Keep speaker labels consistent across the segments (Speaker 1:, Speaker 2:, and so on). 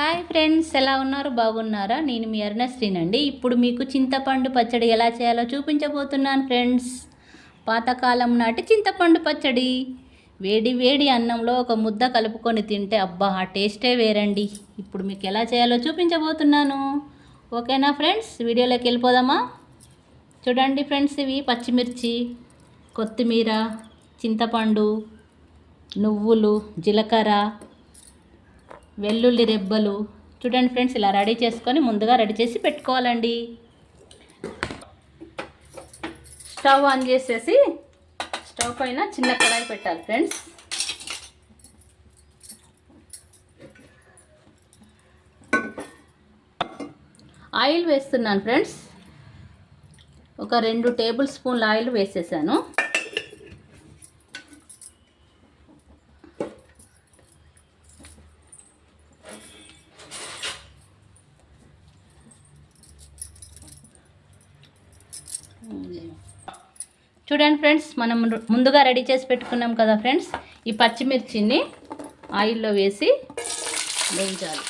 Speaker 1: Hi friends ఎలా ఉన్నారు? బాగున్నారా? నేను మీ అరుణశ్రీనండి. ఇప్పుడు మీకు చింతపండు పచ్చడి ఎలా చేయాలో చూపించబోతున్నాను ఫ్రెండ్స్. పాతకాలం నాటి చింతపండు పచ్చడి. వేడి వేడి అన్నంలో ఒక ముద్ద కలుపుకొని తింటే అబ్బా ఆ టేస్టే వేరండి. ఇప్పుడు మీకు ఎలా చేయాలో చూపించబోతున్నాను. ఓకేనా ఫ్రెండ్స్? వీడియోలోకి వెళ్ళిపోదామా? చూడండి ఫ్రెండ్స్ ఇవి పచ్చిమిర్చి కొత్తిమీర చింతపండు నువ్వులు జీలకర్ర వెల్లుల్లి రెబ్బలు. చూడండి ఫ్రెండ్స్ ఇలా రెడీ చేసుకొని ముందుగా రెడీ చేసి పెట్టుకోవాలండి. స్టవ్ ఆన్ చేసేసి స్టవ్ పైన చిన్న కడాయి పెట్టాలి ఫ్రెండ్స్. ఆయిల్ వేస్తున్నాను ఫ్రెండ్స్. ఒక రెండు టేబుల్ స్పూన్ల ఆయిల్ వేసేసాను. చూడండి ఫ్రెండ్స్ మనం ముందుగా రెడీ చేసి పెట్టుకున్నాం కదా ఫ్రెండ్స్ ఈ పచ్చిమిర్చిని ఆయిల్లో వేసి వేయించాలి.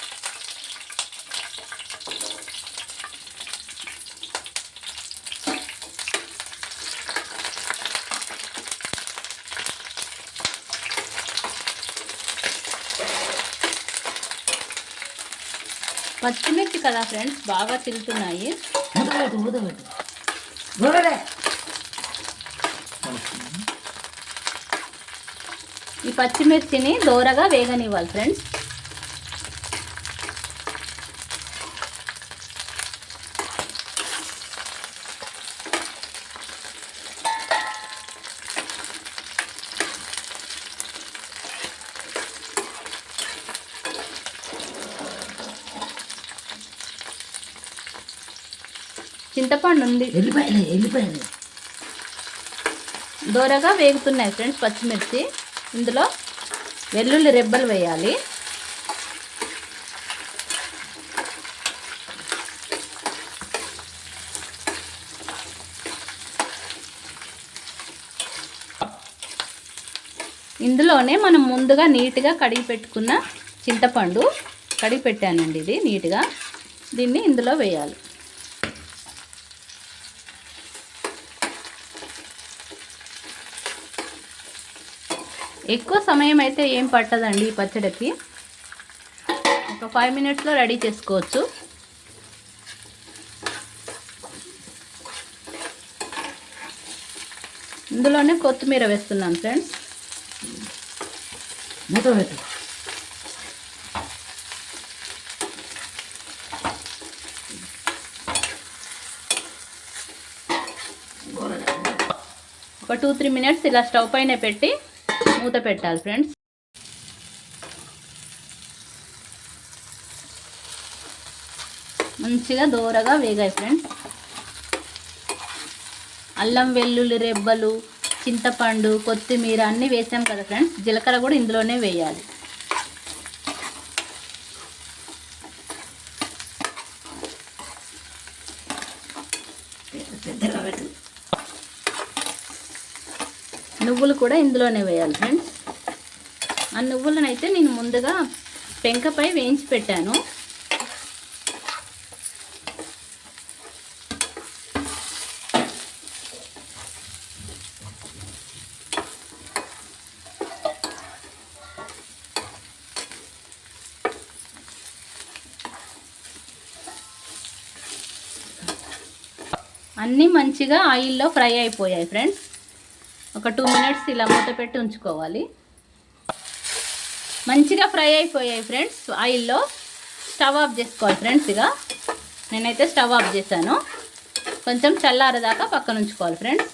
Speaker 1: పచ్చిమిర్చి కదా ఫ్రెండ్స్ బాగా తిరుగుతున్నాయి పచ్చిమిర్చిని దోరగా వేగనివ్వాలి ఫ్రెండ్స్ చింతపండు ఉంది.
Speaker 2: వెళ్ళిపోయాలి వెళ్ళిపోయాలి
Speaker 1: దోరగా వేగుతున్నాయి ఫ్రెండ్స్ పచ్చిమిర్చి. ఇందులో వెల్లుల్లి రెబ్బలు వేయాలి. ఇందులోనే మనం ముందుగా నీట్గా కడిగి పెట్టుకున్న చింతపండు కడిగి పెట్టానండి ఇది నీట్గా. దీన్ని ఇందులో వేయాలి. ఎక్కువ సమయం అయితే ఏం పట్టదండి ఈ పచ్చడికి. ఒక ఫైవ్ మినిట్స్లో రెడీ చేసుకోవచ్చు. ఇందులోనే కొత్తిమీర వేస్తున్నాను ఫ్రెండ్స్. ఒక టూ త్రీ మినిట్స్ ఇలా స్టవ్ పైన పెట్టి మూత పెట్టాలి ఫ్రెండ్స్. మంచిగా దోరగా వేగాయి ఫ్రెండ్స్. అల్లం వెల్లుల్లి రెబ్బలు చింతపండు కొత్తిమీర అన్నీ వేసాం కదా ఫ్రెండ్స్. జీలకర్ర కూడా ఇందులోనే వేయాలి
Speaker 2: పెద్దగా పెట్టు
Speaker 1: నువ్వులు కూడా ఇందులోనే వేయాలి ఫ్రెండ్స్ ఆ నువ్వులను అయితే నేను ముందుగా పెంకపై వేయించి పెట్టాను. అన్నీ మంచిగా ఆయిల్లో ఫ్రై అయిపోయాయి ఫ్రెండ్స్ ఒక టూ మినిట్స్ ఇలా మూత పెట్టి ఉంచుకోవాలి. మంచిగా ఫ్రై అయిపోయాయి ఫ్రెండ్స్. ఆయిల్లో స్టవ్ ఆఫ్ చేసుకోవాలి ఫ్రెండ్స్ ఇక. నేనైతే స్టవ్ ఆఫ్ చేశాను. కొంచెం చల్లారదాకా పక్కన ఉంచుకోవాలి ఫ్రెండ్స్.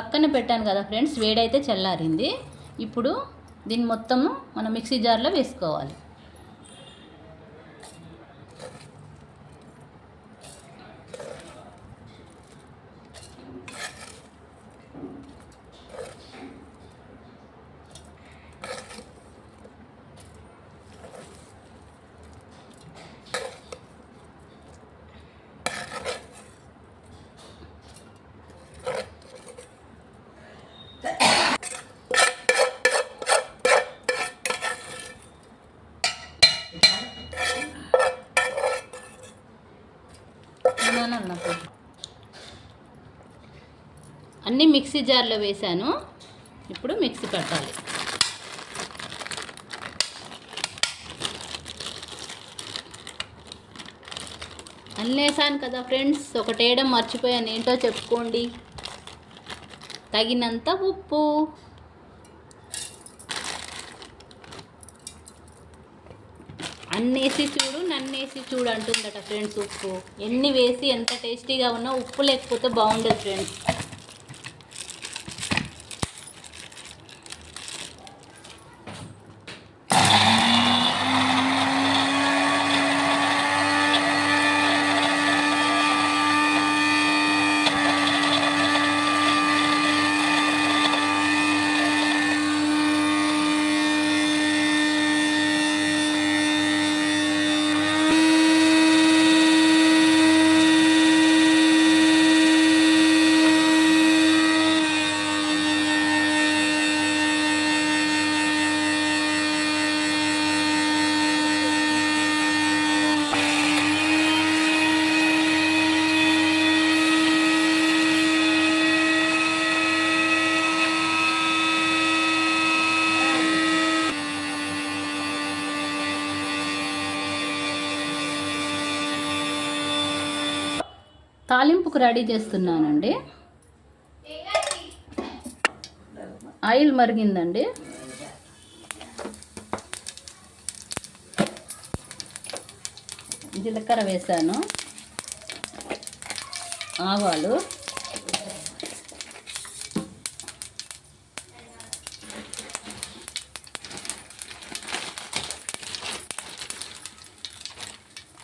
Speaker 1: పక్కన పెట్టాను కదా ఫ్రెండ్స్ వేడైతే చల్లారింది. ఇప్పుడు దీన్ని మొత్తము మనం మిక్సీ జార్లో వేసుకోవాలి. తిన్నాను నాకు అన్నీ మిక్సీ జార్లో వేశాను. ఇప్పుడు మిక్సీ పెట్టాలి. అన్నేసాను కదా ఫ్రెండ్స్ ఒకటేయడం మర్చిపోయాను. ఏంటో చెప్పుకోండి. తగినంత ఉప్పు. అన్నేసి చూడు నన్నేసి చూడు అంటుందట ఫ్రెండ్స్ ఉప్పు. ఎన్ని వేసి ఎంత టేస్టీగా ఉన్నా ఉప్పు లేకపోతే బాగుండదు ఫ్రెండ్స్. తాలింపుకు రెడీ చేస్తున్నానండి. ఆయిల్ మరిగిందండి. జీలకర్ర వేసాను. ఆవాలు.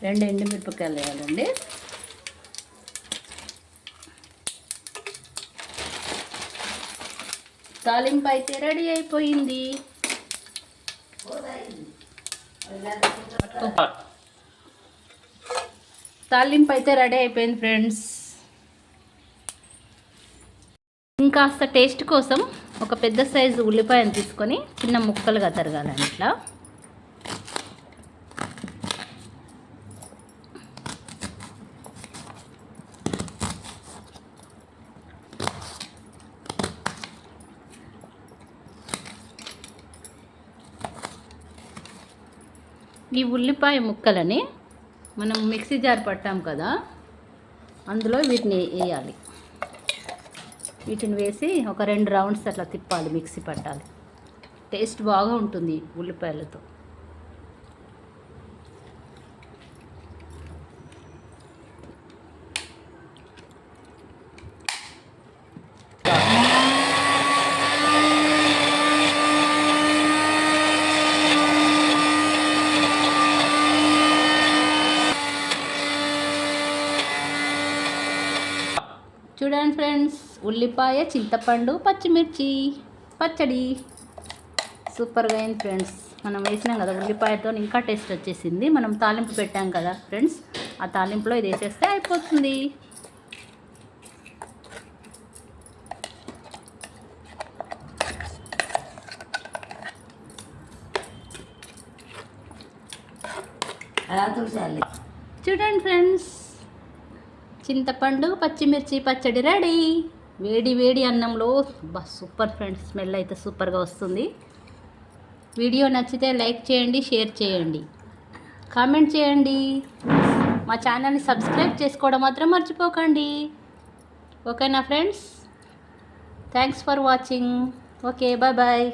Speaker 1: రెండు ఎండుమిరపకాయలు వేయాలండి. తాలింపు అయితే రెడీ అయిపోయింది. తాలింపు అయితే రెడీ అయిపోయింది ఫ్రెండ్స్. ఇంకాస్త టేస్ట్ కోసం ఒక పెద్ద సైజు ఉల్లిపాయను తీసుకొని చిన్న ముక్కలుగా తరగాలి ఇట్లా ఈ ఉల్లిపాయ ముక్కలని మనం మిక్సీ జార్ పట్టాం కదా అందులో వీటిని వేయాలి. వీటిని వేసి ఒక రెండు రౌండ్స్ అట్లా తిప్పాలి మిక్సీ పట్టాలి. టేస్ట్ బాగా ఉంటుంది ఉల్లిపాయలతో. చూడండి ఫ్రెండ్స్ ఉల్లిపాయ చింతపండు పచ్చిమిర్చి పచ్చడి. సూపర్గా అయింది ఫ్రెండ్స్. మనం వేసినాం కదా ఉల్లిపాయతో ఇంకా టేస్ట్ వచ్చేసింది. మనం తాలింపు పెట్టాం కదా ఫ్రెండ్స్ ఆ తాలింపులో ఇది వేసేస్తే అయిపోతుంది.
Speaker 2: అలా చూసాలి?
Speaker 1: చూడండి ఫ్రెండ్స్. చింతపండు పచ్చిమిర్చి పచ్చడి రెడీ. వేడి వేడి అన్నంలో బా సూపర్ ఫ్రెండ్స్ స్మెల్ అయితే సూపర్గా వస్తుంది. వీడియో నచ్చితే లైక్ చేయండి షేర్ చేయండి. కామెంట్ చేయండి. మా ఛానల్ని సబ్స్క్రైబ్ చేసుకోవడం మాత్రం మర్చిపోకండి. ఓకేనా friends? Thanks for watching. Okay bye bye.